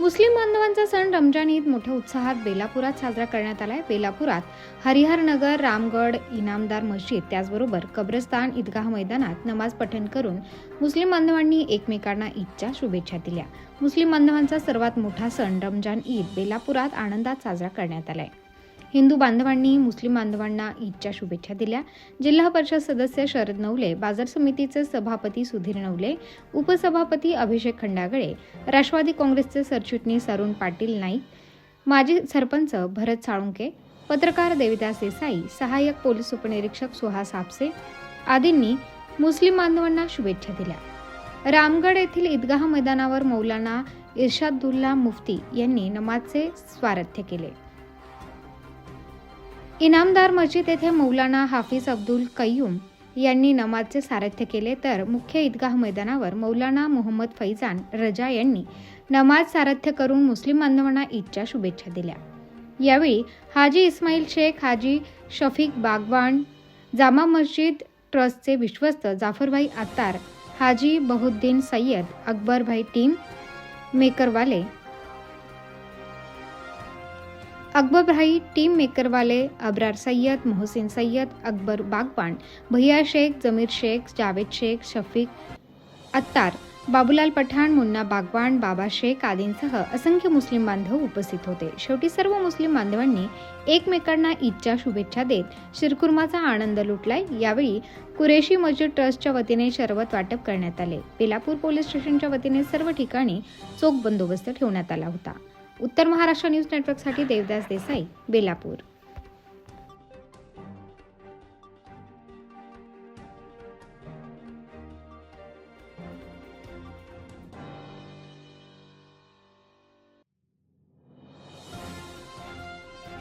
मुस्लिम बांधवांचा सण रमजान ईद मोठ्या उत्साहात बेलापुरात साजरा करण्यात आलाय. बेलापुरात हरिहरनगर रामगड इनामदार मस्जिद त्याचबरोबर कब्रस्तान ईदगाह मैदानात नमाज पठण करून मुस्लिम बांधवांनी एकमेकांना ईदच्या शुभेच्छा दिल्या. मुस्लिम बांधवांचा सर्वात मोठा सण रमजान ईद बेलापुरात आनंदात साजरा करण्यात आलाय. हिंदू बांधवांनी मुस्लिम बांधवांना ईदच्या शुभेच्छा दिल्या. जिल्हा परिषद सदस्य शरद नवले बाजार समितीचे सभापती सुधीर नवले उपसभापती अभिषेक खंडागळे राष्ट्रवादी काँग्रेसचे सरचिटणीस अरुण पाटील नाईक माजी सरपंच भरत साळुंके पत्रकार देविदास देसाई सहाय्यक पोलीस उपनिरीक्षक सुहास आपसे आदींनी मुस्लिम बांधवांना शुभेच्छा दिल्या. रामगड येथील ईदगाह मैदानावर मौलाना इर्शादुल्ला मुफ्ती यांनी नमाजचे स्वारथ्य केले. इनामदार मस्जिद येथे मौलाना हाफिज अब्दुल कय्यूम यांनी नमाजचे सारथ्य केले तर मुख्य ईदगाह मैदानावर मौलाना मोहम्मद फैजान रजा यांनी नमाज सारथ्य करून मुस्लिम बांधवांना ईदच्या शुभेच्छा दिल्या. यावेळी हाजी इस्माईल शेख हाजी शफीक बागवान जामा मस्जिद ट्रस्टचे विश्वस्त जाफरभाई आत्तार हाजी बहुद्दीन सय्यद अकबरभाई टीम मेकरवाले अकबर भाई टीम मेकरवाले अब्रार सय्यद मोहसिन सय्यद अकबर बागवान भैया शेख जमीर शेख जावेद शेख शफीक अत्तार बाबूलाल पठाण मुन्ना बागवान बाबा शेख आदींसह असंख्य मुस्लिम बांधव उपस्थित होते. शेवटी सर्व मुस्लिम बांधवांनी एकमेकांना ईदच्या शुभेच्छा देत शिरकुर्माचा आनंद लुटलाय. यावेळी कुरेशी मस्जिद ट्रस्टच्या वतीने शरबत वाटप करण्यात आले. बेलापूर पोलीस स्टेशनच्या वतीने सर्व ठिकाणी चोख बंदोबस्त ठेवण्यात आला होता. उत्तर महाराष्ट्र न्यूज नेटवर्कसाठी देवदास देसाई बेलापूर.